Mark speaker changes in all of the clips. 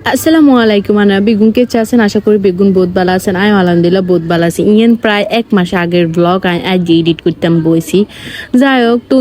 Speaker 1: আসসালামু আলাইকুম, আনা বেগুন কে আছেন? আশা করি বেগুন বহুত ভালো আছেন। আয়, আলহামদুলিল্লাহ বহুত ভালো আছি। ইয়েন, প্রায় এক মাস আগের ব্লগ আজ এডিট করতাম বইছি। যাই হোক, তো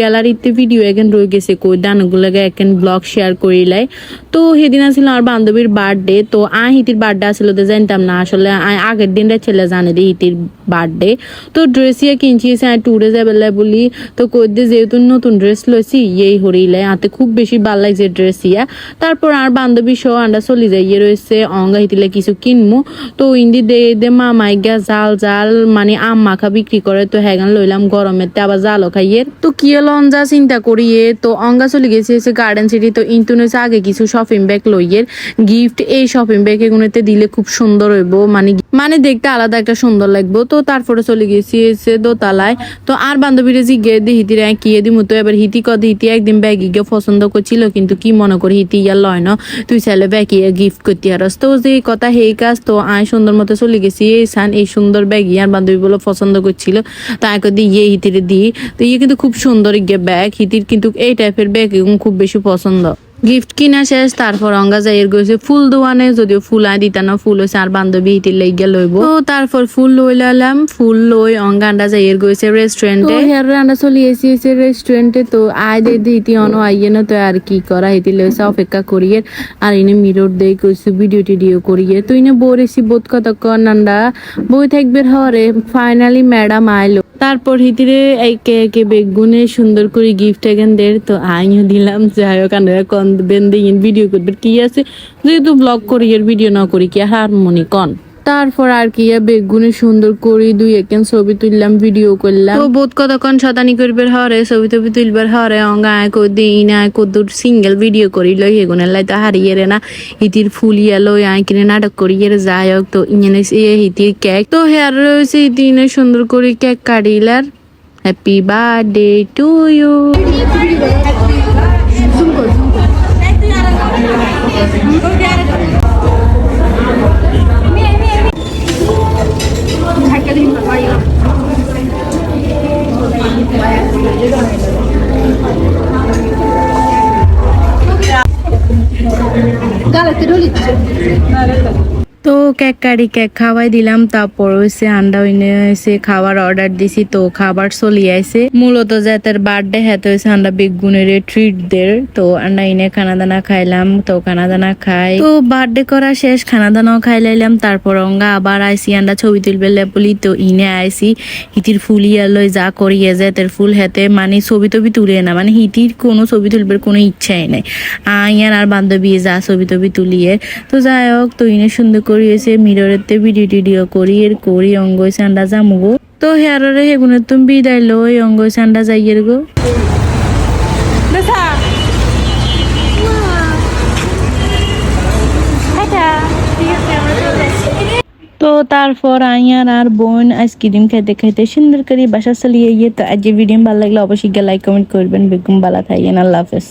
Speaker 1: গ্যালারিতে ভিডিও এখন রয়ে গেছে কই দানগুলোকে এখন ব্লগ শেয়ার করিলাই তো সেদিন আসছিল আমার বান্ধবীর বার্থডে তো আই হিতির বার্থডে আসলে তো জানতাম না। আসলে আগের দিনটা ছেলে জানে রে হিতির বার্থডে তো ড্রেস ইয়ে কিনছি আই ট্যুরে যাবে বলি। তো কই দিয়ে যেহেতু নতুন ড্রেস লইছি, ইয়েই হরিলাই হাতে খুব বেশি ভালো লাগছে ড্রেস ইয়া। তারপর আর বান্ধবী সহ আন্ডা চলি যাই ইয়ে রয়েছে, অঙ্গা হিতিলে কিছু কিনমু। তো ইন্দি দে দে মা মাইগা জাল জাল মানে আম মাখা বিক্রি করে, তো হ্যাগান লইলাম গরমেতে, আবার জালও খাইয়ে তো কি হলো চিন্তা করিয়ে? তো অঙ্গা চলে গেছে, এসে গার্ডেন সিটি তো ইন্টুনেছে আগে কিছু শপিং ব্যাগ লইয়ের। গিফট এই শপিং ব্যাগ এগুলোতে দিলে খুব সুন্দর হইব মানে মানে দেখতে আলাদা একটা সুন্দর লাগবো। তো তারপরে চলে গেছি, এসে দোতলায়। তো আর বান্ধবীরা জিগে দি হিতিরে কি দিমু? তো এবার হিতি কদ, হিতি একদিন ব্যাগি গিয়ে পছন্দ করছিল, কিন্তু কি মনে করি, হিতি ইয়ার লয় না। তুই চাইলে ব্যাগি গিফট করতে আরস তো যে কথা হেই কাজ তো আয় সুন্দর মতো চলে গেছি, এই সান, এই সুন্দর ব্যাগি আর বান্ধবী বলে পছন্দ করছিল। তো আয় দি ইয়ে হিতিরে দি। তো ইয়ে কিন্তু খুব সুন্দর ইয়ে ব্যাগ হিতির কিন্তু এই টাইপের ব্যাগ খুব বেশি পছন্দ। গিফট কিনা শেষ তারপর অঙ্গা যাইয়ের গেছে ফুল দোয়ানে যদিও ফুল আই দিতা না ফুল হয়েছে আর বান্ধবী হিটির লেগে লইব। তো তারপর ফুল লই লালাম ফুল লই অঙ্গা আন্ডা যাইয়ের গেছে রেস্টুরেন্টে হেয়ার আন্ডা চলে এসেছে রেস্টুরেন্টে তো আয় দে দি হিতি অন আইয়ে না তো আর কি করা হিতি লইছে অপেক্ষা করিয়ে। আর ইনে মিরর দেই কইছে ভিডিও টিডিও করিয়ে। তো ইনে বরেছি বোধ কতক্ষণ আন্ডা? বই থাকবে হরে ফাইনালি ম্যাডাম আইলো। তারপর হিতিরে একে একে বেগুনে সুন্দর করে গিফট এখান দের তো আইও দিলাম। যাই হোক কন বেন্দে ভিডিও করবে কি আছে? যেহেতু ব্লগ করি এর ভিডিও না করি, কি হারমোনি কন? তারপর আর কি বেগুনে সুন্দর করি দুই একখান ছবি তুললাম ভিডিও করলাম। তো বোধ কতক্ষণ শতানি করবার হরে ছবি টবি তুলবার হরে অঙ্গা আয় কো দিই না কদ্দুর সিঙ্গেল ভিডিও করি লই হেগুনে লাই তো হারিয়ে রে না। হিতির ফুলিয়া লই আয় কিনে নাটক করি এর যাই হোক তো ইঞ্জনে হিতির কেক। তো হেয়ার রয়েছে দিনে সুন্দর করে কেক কাটিলার। হ্যাপি বার্থডে টু ইউ കാലത്തിൽ ഒളിച്ചു তো কেক কারি, কেক খাওয়াই দিলাম। তারপর হয়েছে আন্ডা হয়েছে খাবার অর্ডার দিছি, তো খাবার চলি আইছে। মূলত যাদের বার্থডে হাতে হয়েছে আন্ডা বেগুনের ট্রিট দের। তো আন্ডা ইনে খানা দানা খাইলাম, তো খানা দানা খাই। তো বার্থডে করা শেষ খানা দানাও খাই লাইলাম। তারপর অঙ্গা আবার আইসি আন্ডা ছবি তুলবে লেপলি তো ইনে আইসি হিতির ফুল ইয়ালই যা করিয়ে যাতের ফুল হাতে মানে ছবি টবি তুলে না। মানে হিতির কোনো ছবি তুলবার কোনো ইচ্ছাই নাই। আর বান্ধবী যা ছবি টবি তুলিয়ে। তো যাই হোক, তো ইনে সুন্দর করিয়েছে মিররেতে ভিডিও টিডিও করি এর করি অঙ্গ সান্ডা জামুগো তো হেয়ারে হেগুনে তুমি বিদায় লই অঙ্গ সান্ডা যাইয়ের গো। তো তারপর আইয়ার আর বোন আইসক্রিম খাইতে খাইতে সুন্দর করে বাসা চালিয়ে তো আজ ভিডিও ভালো লাগলে অবশ্যই লাইক কমেন্ট করবেন। বেগম বালা থাইয়েন আল্লাহ হাফেজ।